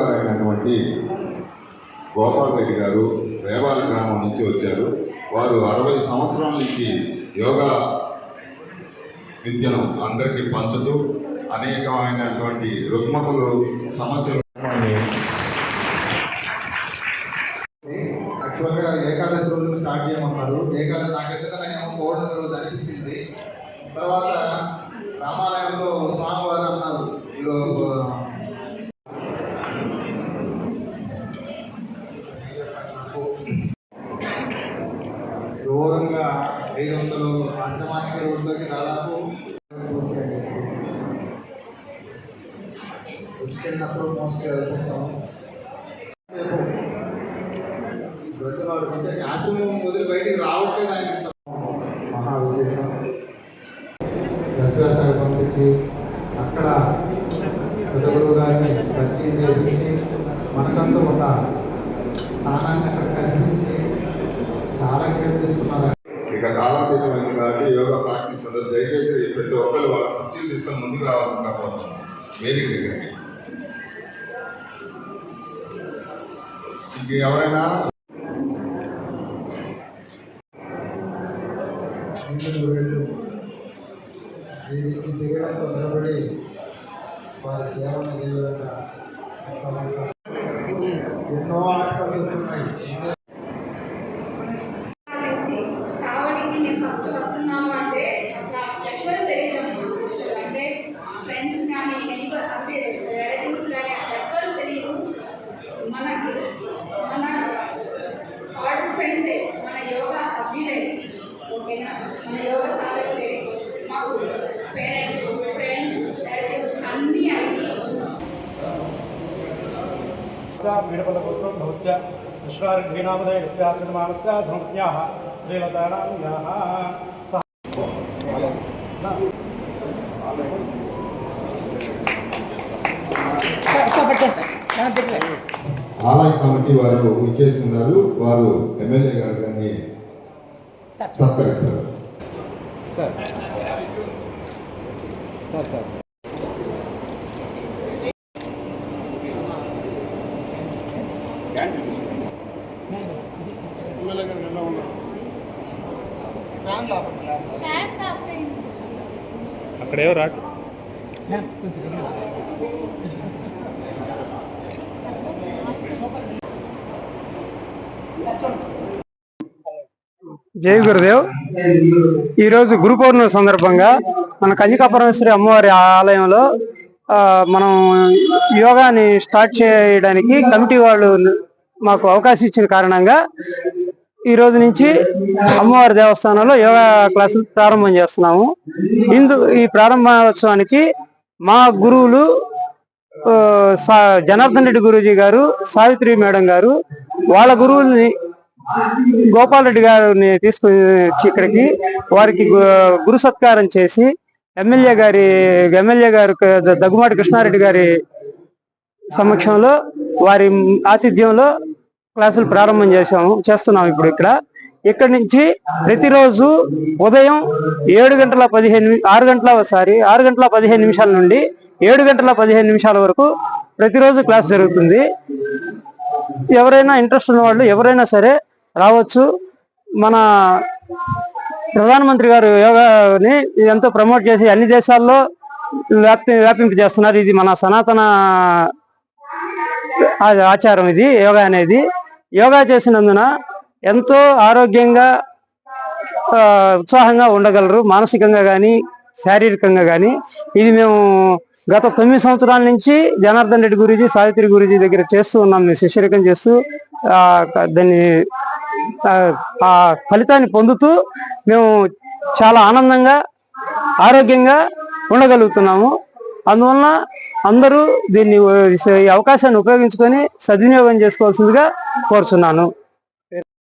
అయినటువంటి గోపాల్ రెడ్డి గారు రేవాల గ్రామం నుంచి వచ్చారు. వారు అరవై సంవత్సరాల నుంచి యోగా విద్యను అందరికీ పంచుతూ అనేకమైనటువంటి రుగ్మతలు సమస్యలు యాక్చువల్గా ఏకాదశి రోజు స్టార్ట్ చేయమన్నారు. ఏకాదశి నాకు ఎందుకన్నా ఏమో పౌర్ణమి రోజు అనిపించింది. తర్వాత రామాలయంలో స్వామివారు అన్న ఐదు వందలు ఆశ్రమానికి రోడ్లోకి దాదాపు చూసేయండి వచ్చుకెళ్ళినప్పుడు మోసుకెళ్తుంటాం బ్రతలాడు అంటే ఆశ్రమం వదిలి బయటికి రావట్లేదు ఆయన ఇంత. మహా విశేషం దశరాశాలు పంపించి అక్కడ పెద్దగురువు గారిని వచ్చి నేర్పించి మనకంటూ ఒక స్థానాన్ని అక్కడ కల్పించి చాలా కేర్ తీసుకున్నారు కాలాతీతమైంది కాబట్టి యోగా ప్రాక్టీస్ ఉండదు దయచేసి ప్రతి ఒక్కరు వాళ్ళ కుర్చీలు తీసుకొని ముందుకు రావాల్సిందిగా పోతుంది వేదిక దగ్గరికి ఇంక ఎవరైనా జీవించి శరీరంతో నిలబడి వారి సేవను ఇదే విధంగా वीडपदपुत्रं भवस्य विश्वारिभीनामदयस्य सन्मानस्य धनुज्ञाः श्रीलतानाम्याः सह ఆలయ కమిటీ వారు ఇచ్చేస్తున్నారు వారు ఎమ్మెల్యే గారు గారిని సత్కరిస్తారు ఫ్యాన్స్ ఆఫ్ చేయండి అక్కడేవో రాట్ జై గురుదేవ్. ఈరోజు గురు పౌర్ణమి సందర్భంగా మన కన్యకాపరమేశ్వరి అమ్మవారి ఆలయంలో మనం యోగాని స్టార్ట్ చేయడానికి కమిటీ వాళ్ళు మాకు అవకాశం ఇచ్చిన కారణంగా ఈ రోజు నుంచి అమ్మవారి దేవస్థానంలో యోగా క్లాసులు ప్రారంభం చేస్తున్నాము. ఇందు ఈ ప్రారంభోత్సవానికి మా గురువులు సా- జనార్దన్ రెడ్డి గురూజీ గారు సావిత్రి మేడం గారు వాళ్ళ గురువుల్ని గోపాల్ రెడ్డి గారిని తీసుకుని వచ్చి ఇక్కడికి వారికి గు- గురు సత్కారం చేసి ఎమ్మెల్యే గారి ఎమ్మెల్యే గారు దగ్గుమాటి కృష్ణారెడ్డి గారి సమక్షంలో వారి ఆతిథ్యంలో క్లాసులు ప్రారంభం చేశాము చేస్తున్నాం ఇప్పుడు ఇక్కడ. ఇక్కడి నుంచి ప్రతిరోజు ఉదయం ఏడు గంటల పదిహేను ఆరు గంటల సారీ ఆరు గంటల పదిహేను నిమిషాల నుండి ఏడు గంటల పదిహేను నిమిషాల వరకు ప్రతిరోజు క్లాస్ జరుగుతుంది. ఎవరైనా ఇంట్రెస్ట్ ఉన్న వాళ్ళు ఎవరైనా సరే రావచ్చు. మన ప్రధానమంత్రి గారు యోగాని ఎంతో ప్రమోట్ చేసి అన్ని దేశాల్లో వ్యాప్తి వ్యాపింపు చేస్తున్నారు. ఇది మన సనాతన ఆచారం ఇది యోగా అనేది. యోగా చేసినందున ఎంతో ఆరోగ్యంగా ఉత్సాహంగా ఉండగలరు. మానసికంగా కానీ శారీరకంగా కానీ ఇది మేము గత తొమ్మిది సంవత్సరాల నుంచి జనార్దన్ రెడ్డి గురూజీ సావిత్రి గురూజీ దగ్గర చేస్తూ ఉన్నాం. మేము శిష్యరికం చేస్తూ దాన్ని ఆ, ఆ ఫలితాన్ని పొందుతూ మేము చాలా ఆనందంగా ఆరోగ్యంగా ఉండగలుగుతున్నాము. అందువలన అందరూ దీన్ని ఈ అవకాశాన్ని ఉపయోగించుకొని సద్వినియోగం చేసుకోవాల్సిందిగా కోరుచున్నాను.